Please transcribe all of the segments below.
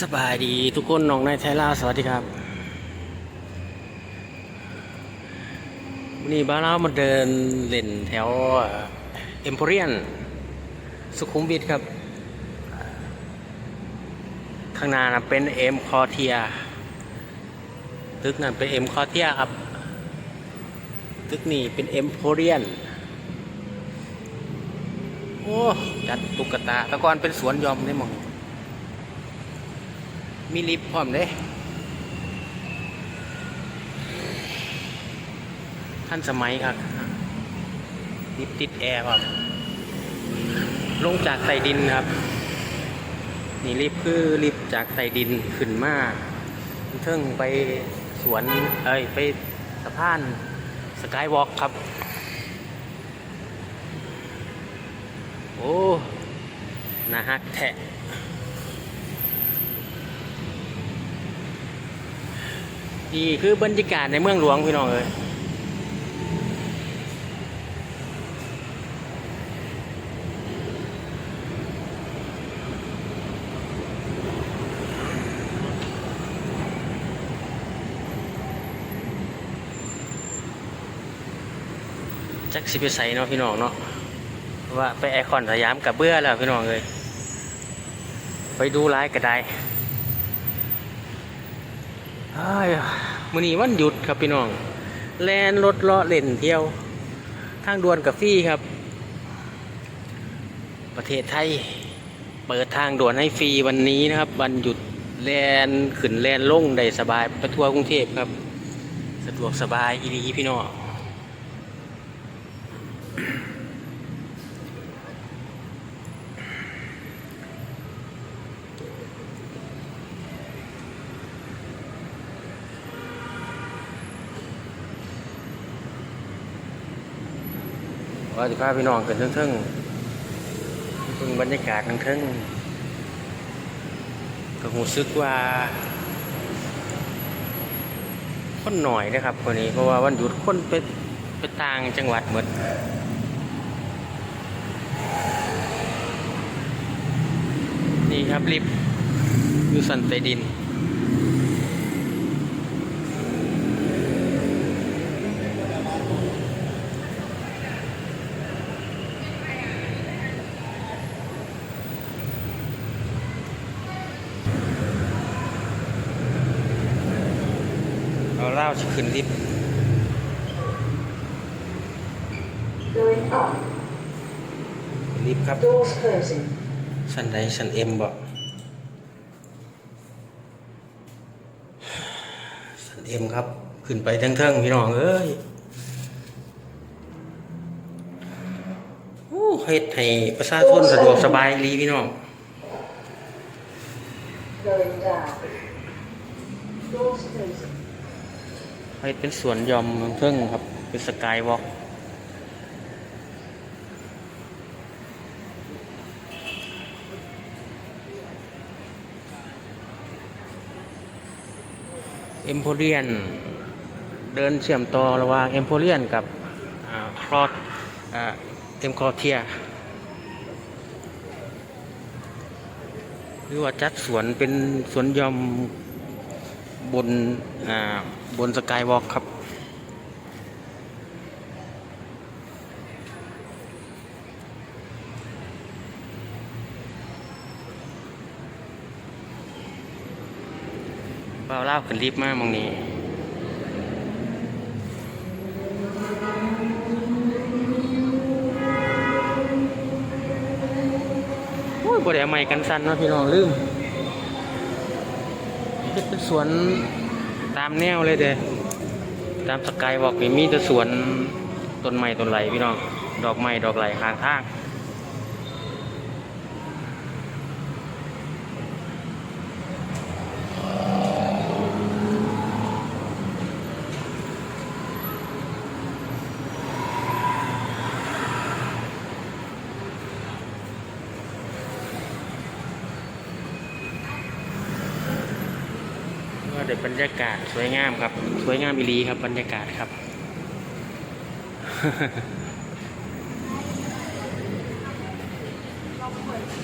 สบายดีทุกคนน้องในไทยลาสวัสดีครับวันนี้บ้านเรามาเดินเล่นแถวเอ็มโพเรียน สุขุมวิทครับ ข้างหน้านะเป็นเอ็มคอเทียตึกนั้นเป็นเอ็มคอเทียครับ ตึกนี้เป็นเอ็มโพเรียน โอ้ จัดตุ๊กตาแตะกอนเป็นสวนยอมได้มอง มีลิฟต์พร้อมเลยท่านสมัยครับลิฟต์ติดแอร์ครับ ลงจากใต้ดินครับ นี่ลิฟต์คือลิฟต์จากใต้ดินขึ้นมาเทิงไปสวน เอ้ย ไปสะพานสกายวอล์กครับ โอ้น่าฮักแทะ นี่คือบรรยากาศในเมืองหลวงพี่น้องเอ้ยจักสิไปใส่เนาะพี่น้องเนาะว่าไปไอคอนสยามกับเบื่อแล้วพี่น้องเลยไปดูไลฟ์ก็ได้ มื้อนี้วันหยุดครับพี่น้อง แลนรถเลาะเล่นเที่ยว ทางด่วนกับฟรีครับ ประเทศไทย เปิดทางด่วนให้ฟรีวันนี้นะครับ วันหยุดแลนขึ้นแลนลงได้สบายไปทั่วกรุงเทพครับ สะดวกสบายอีดีพี่น้อง ว่าจะพาพี่น้องขึ้นเทิงๆเพิ่งบรรยากาศเทิงๆก็รู้สึกว่าคนหน่อยนะครับคนนี้เพราะว่าวันหยุดคนไปไปต่างจังหวัดหมดนี่ครับลิฟต์อยู่สันใต้ดิน เราเล่าจะ ขึ้นลิฟต์ Going up. ลิฟต์ครับ Doors closing. ชั้นใดชั้นเอ็มบ่ชั้นเอ็มครับ ขึ้นไปเทิงๆพี่น้องเอ้ยโอ้เฮ็ดให้ประชาชนสะดวกสบายดีพี่น้อง Going down. Doors closing. เเป็นสวนยอมเทิงครับ เป็นสกายวอล์กเอ็มโพเรียน เดินเชื่อมต่อระหว่างเอ็มโพเรียนกับคลอดเอ็มคอเทียหรือว่าจัดสวนเป็นสวนยอม บนบนสกายวอล์กครับ เบาเล่าวขึ้นรีบมากมองนี้โอ้ยบ่ได้เอาไม้กันสั่นนาะพี่น้องลืม เป็นสวนตามแนวเลยเด้ตามสกายบอกนี่มีแต่สวนต้นไม้ต้นไหลพี่น้อง ดอกไม้ดอกไหลข้างทาง ก็เด็ดบรรยากาศสวยงามครับ สวยงามอีหลีครับบรรยากาศครับ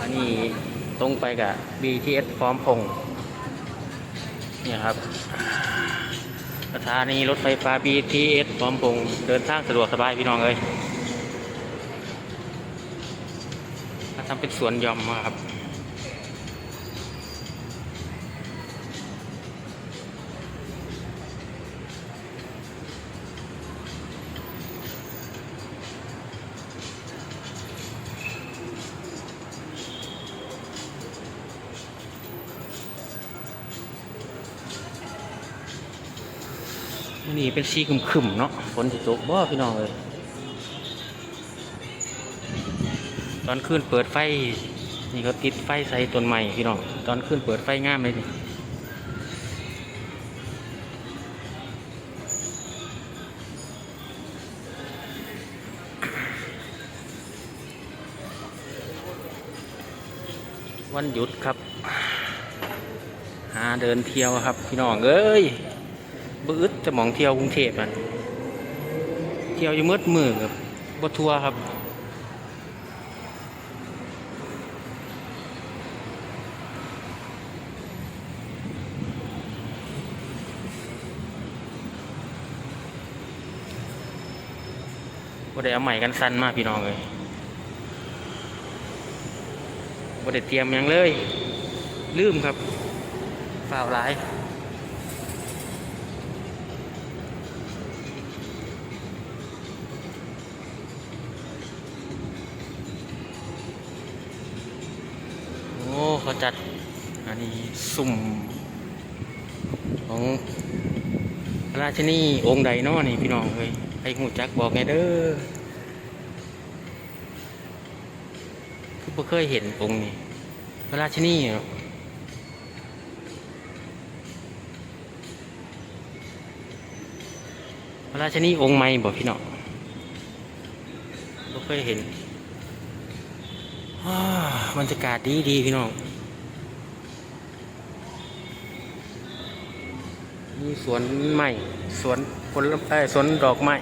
อันนี้ตรงไปกับ BTS พร้อมพงเนี่ยครับสถานีรถไฟฟ้า BTS พร้อมพงเดินทางสะดวกสบายพี่น้องเลยมาทำเป็นสวนยอมมาครับ นี่เป็นสีขึมๆเนาะฝนสิตกบ่พี่น้องเลยตอนขึ้นเปิดไฟนี่ก็ติดไฟใส่ต้นใหม่พี่น้องตอนขึ้นเปิดไฟง่ามเลยนี่วันหยุดครับ หาเดินเที่ยวครับ พี่น้องเอ้ย บื้อจะมองเที่ยวกรุงเทพมันเที่ยวอยู่มืดมือครับบทัวร์ครับบ่ได้เอาใหม่กันสั้นมากพี่น้องเลยบ่ได้เตรียมยังเลย ลืมครับเปล่าร้าย เขาจัดอันนี้สุ่ม ของราชนีองค์ใดเนาะนี่พี่น้องเฮ้ยไปหูจักบอกไงเด้อคือบ่เคยเห็นองค์นี้พระราชนีเนาะพระราชนีองค์ใหม่บอกพี่น้องบ่เคยเห็นอ้าบรรยากาศดีดีพี่น้อง มีสวนไม้สวนผลไม้สวนดอกไม้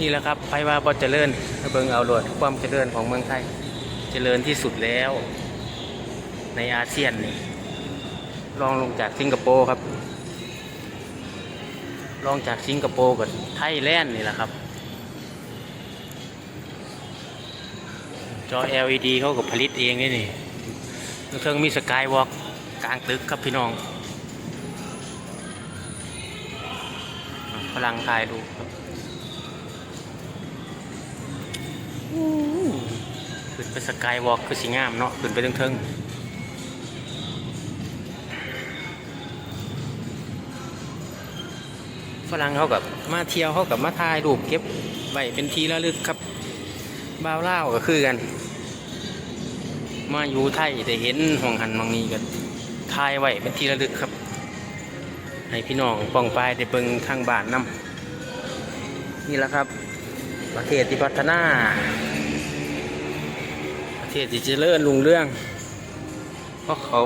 นี่แหละครับไปว่าบอเจริญเบิงเอาโหลดความเจริญของเมืองไทย เจริญที่สุดแล้ว ในอาเซียนนี่ลองลงจากสิงคโปร์ครับลองจากสิงคโปร์กับไทยแลนด์นี่แหละครับ จอ LED เขาก็ผลิตเองนี่นี่ เครื่องมีสกายวอล์กกลางตึกครับพี่น้องพลังถ่ายดูปครับขึ้นไปสกายวอล์กคือสีงามเนาะขึ้นไปเทิงๆฝรั่งเขากับมาเที่ยวเขากับมาถ่ายรูปเก็บไว้เป็นทีระลึกครับบ้าวเล่าก็คือกัน มาอยู่ไทยได้เห็นห้องหันมองนี้กันถ่ายไว้เป็นทีระลึกครับ ให้พี่น้องป้องปายได้เบิ่งทางบ้านนํนี่แหละครับ ประเทศที่พัฒนา ประเทศที่เจริญรุ่งเรื่องเพราะเขา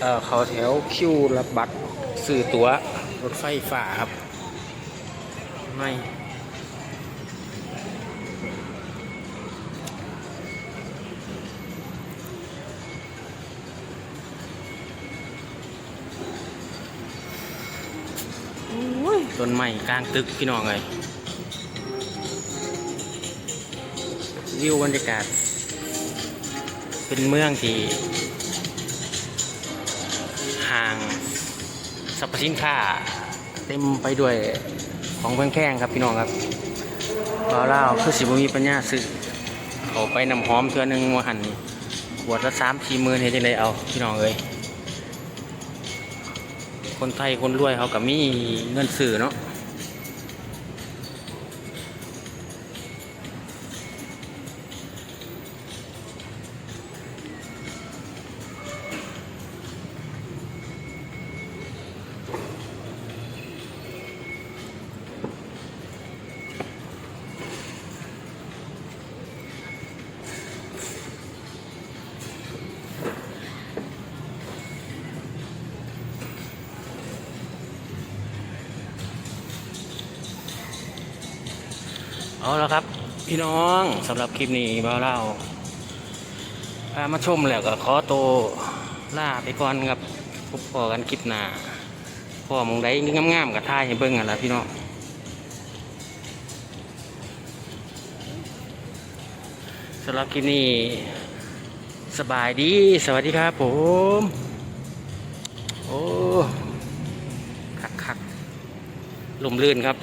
เอ่อเขาแถวคิวรับบัตรซื้อตั๋วรถไฟฟ้าครับ ไม่ ต้นไม้กลางตึกพี่น้องเลยวิวบรรยากาศ เป็นเมืองที่ห่างสรรพสินค้าเต็มไปด้วยของแพงๆครับพี่น้องครับบาวเล่าคือสิบมีปัญญาซื้อเขาไปนำหอมเทือหนึงมาหันขวดละสามสี่หมื่นเฮ็ดจังไดเอาพี่น้องเอ้ย คนไทยคนรวยเขาก็มีเงินซื้อเนาะ เอาแล้วครับ พี่น้องสำหรับคลิปนี้บ่าวเล่าพามาชมแล้วก็ขอโตวล่าไปก่อนครับพบพอกันคลิปหน้าพอหมองได้งามๆกับท่ายให้เบิ่งกันละพี่น้องสำหรับคลิปนี้สบายดีสวัสดีครับผม โอ้คักคักๆลมลื่นครับ